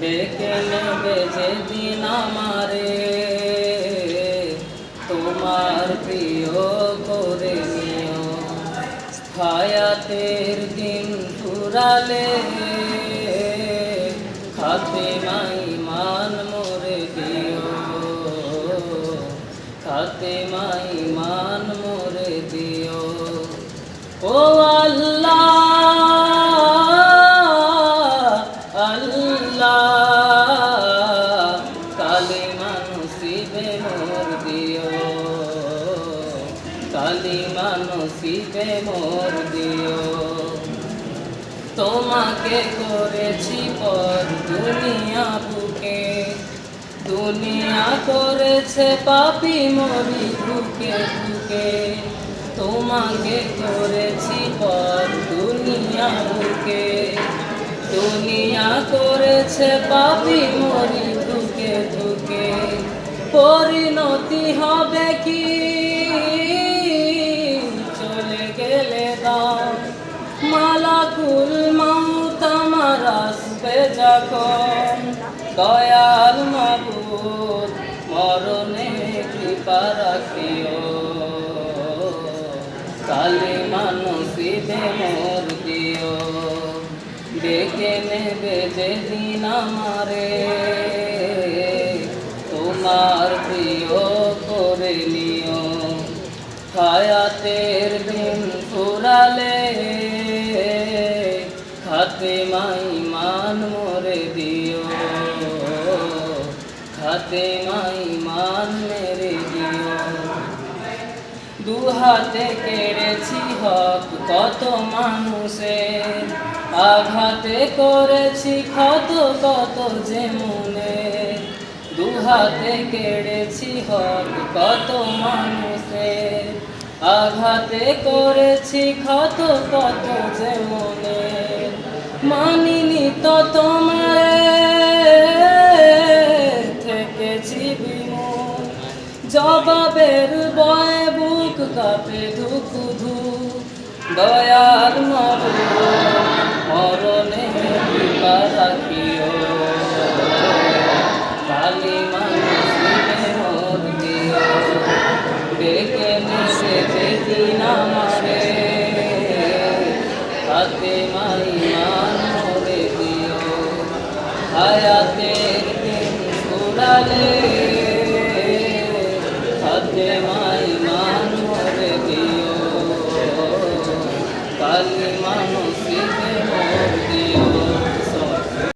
ডেকে নেবে যেদিন আমারে। তোমার প্রিয় করে নিও। হায়াতের দিন ফুরালে। খাতে মাই মান মোরে দিও। খাতে মাই মান মানসিবে মোর দিও কালি মানসিবে মোর দিও তোমাকে করেছি পর দুনিয়া বুকে, দুনিয়া করেছে পাপি মরি বুকে বুকে। তোমাকে করেছি পর দুনিয়া বুকে, দুনিয়া করেছে পাপি মরি আসবে যখন দয়াল মাবুদ, মরণে কৃপা রাখিও। কালে মানসিবে মোর দিও। ডেকে নেবে যেদিন আমারে। তোমার প্রিয় করে নিও। হায়াতের দিন ফুরালে খাতে মাই মান মোরে দিও। খাতে মাই মান মেরে দিও। দু হাতে কেড়েছি হক কত মানুষের আঘাতে করেছি ক্ষত কত যে মনে। দু হাতে কেড়েছি হক কত মানুষের আঘাতে করেছি ক্ষত কত যে মনে। মানিনি তো তোমার থেকেছি বিমুখ জবাবের বয় বুক কাপে ধুক ধু। মাবু মরণে কৃপা রাখিও। কালী যেদিন মাই হায়াতের দিন ফুরালে